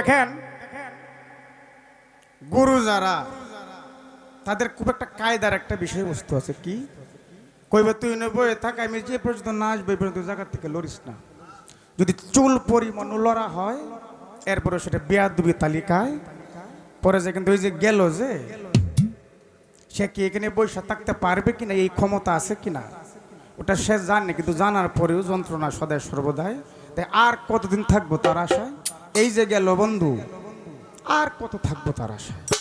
দেখেন, গুরু যারা, তাদের খুব একটা কায়দার একটা বিষয়বস্তু আছে কি? কইবে, তুই বয়ে থাক, আমি যে পর্যন্ত না আসবে পর্যন্ত জায়গার থেকে লড়িস না। যদি চুল পরিমাণ লড়া হয়, এরপরে সেটা বেয়াদবি তালিকায় পরে যে কিন্তু ওই যে গেল যে, সে কি এখানে বৈশা থাকতে পারবে কিনা, এই ক্ষমতা আছে কিনা? ওটা সে জানে, কিন্তু জানার পরেও যন্ত্রণা সদায় সর্বদাই। তাই আর কতদিন থাকব তার আশায়? এই যে গেল বন্ধু আর কত থাকব তার আশায়?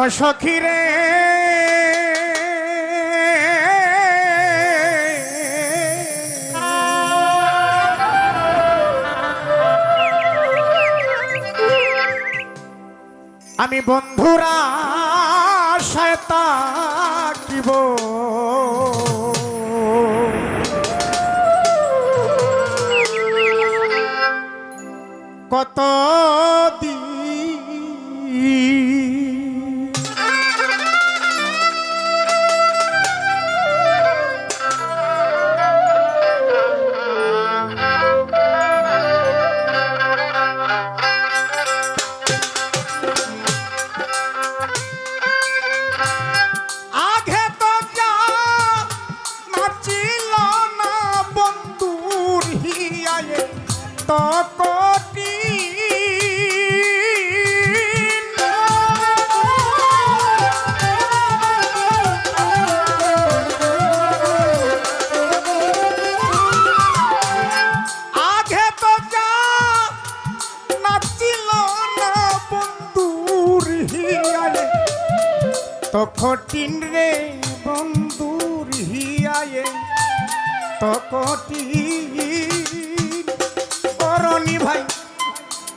প্রাণ সখী রে? আমি বন্ধুরা শয়তা কিব কত তো কোটি তো কঠিন রে বন্ধুর হিয়ায়ে তো কঠিন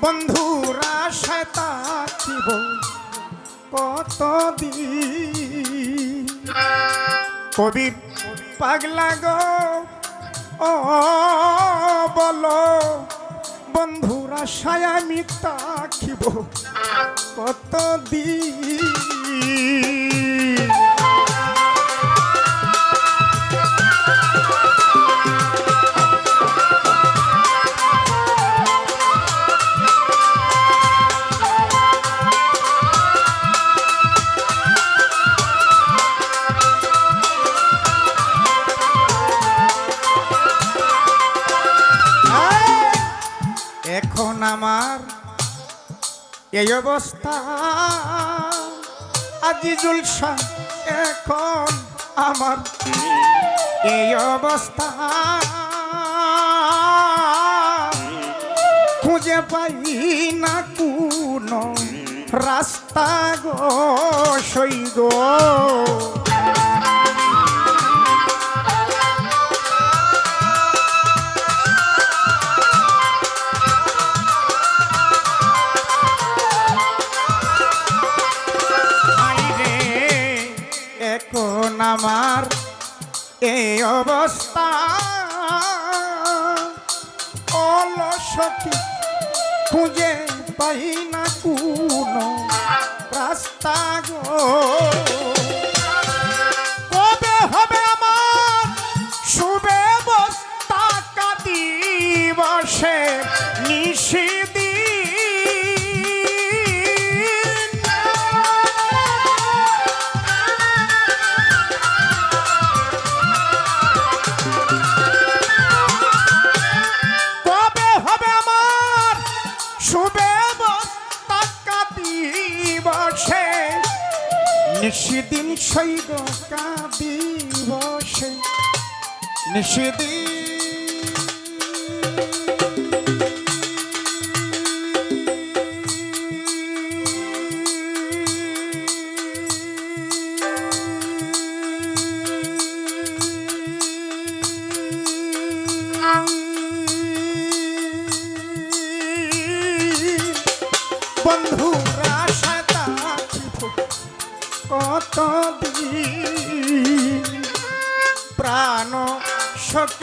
বন্ধুরা দিব কত কবির পাগলা গো ও বলো বন্ধুরা সায়া মিথ্যা কত দিন এই অবস্থা। আজিজুল শাহ এখন আমার। এই অবস্থা। খুঁজে পাই না কোনো রাস্তা গো, সই আমার এই অবস্থা। অলসকি খুঁজে পাই না কোনো রাস্তা গো। সুব্যবস্থা কাদিবসে নিষিদিন শৈব কাদিবসে। নিষিদিন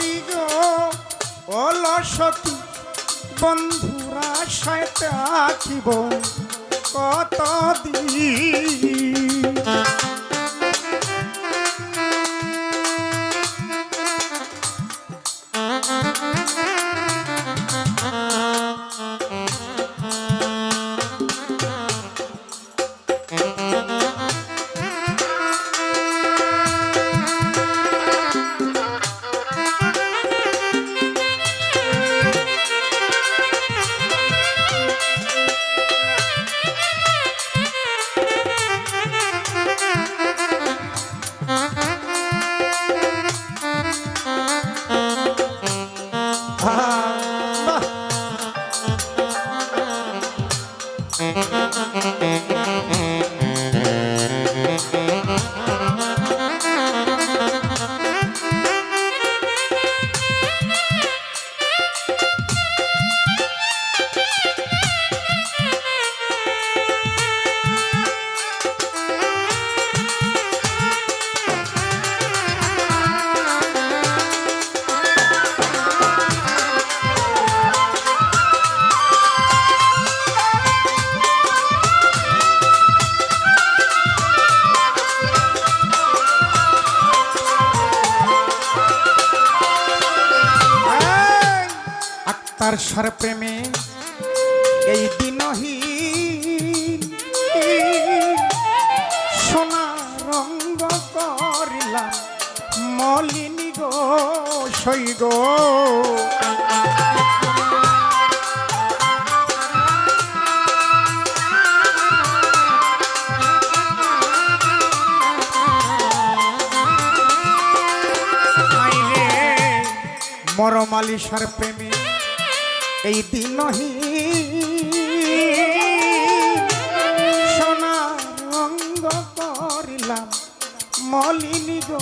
সখী গো। অল সতী বন্ধুরা সাথে আঁকিব কত দিন এই, আক্তার প্রেমে, এই দিনহীন সোনা রঙ্গ করিলাম, মলিনী গো, সই গো। আইরে মরমালি সার প্রেমে এই দিনহীন সোনা রঙ্গ করিলাম মলিনী গো।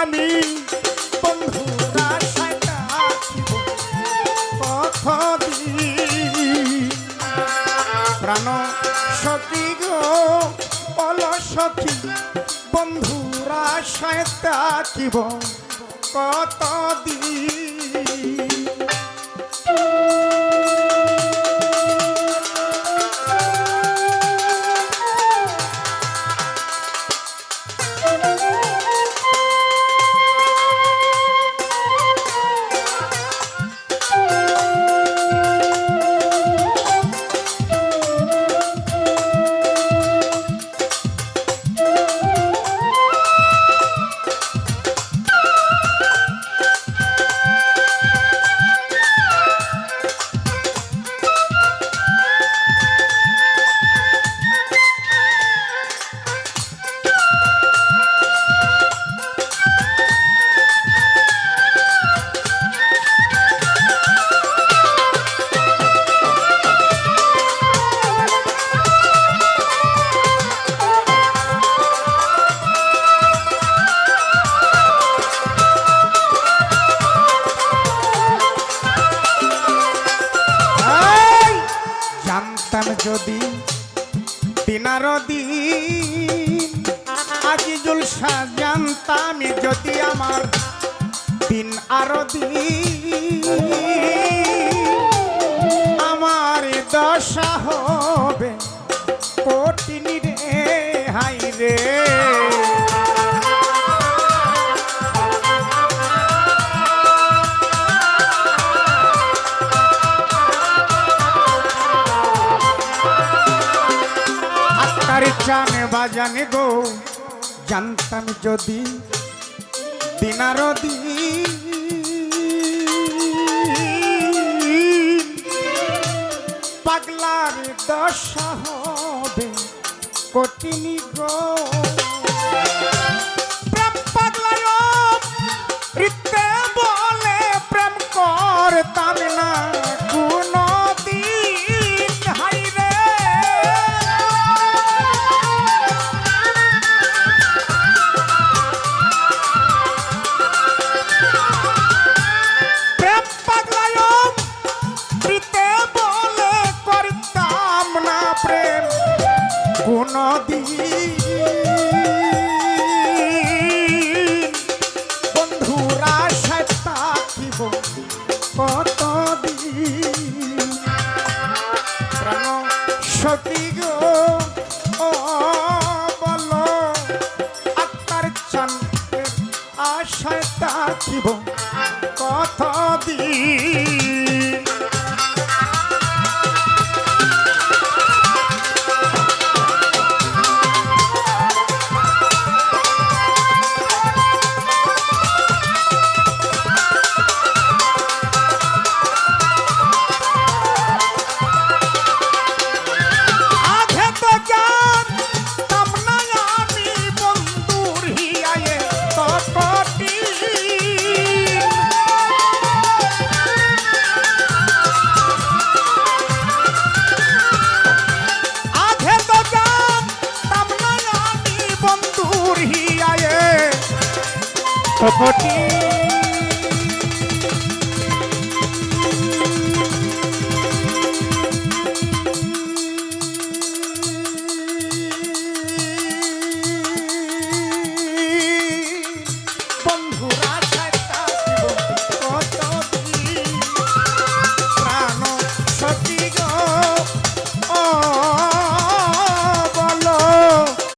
আমি বন্ধুরা সাইটা পথ প্রাণ সতী গো অল সখী বন্ধুরা সাইটা কিব কত দিন আরও দিন। আমার দশা হবে কঠিন রে, হাই রে। চানে বাজানে গো, জানতাম যদি দিনার দিন পাগলার দশা হবে কঠিনী গো সাদি বন্ধুরা থাকিব কত দিন? প্রাণ সতী গো আশায় থাকিব কত দিন? ঘটিয়ে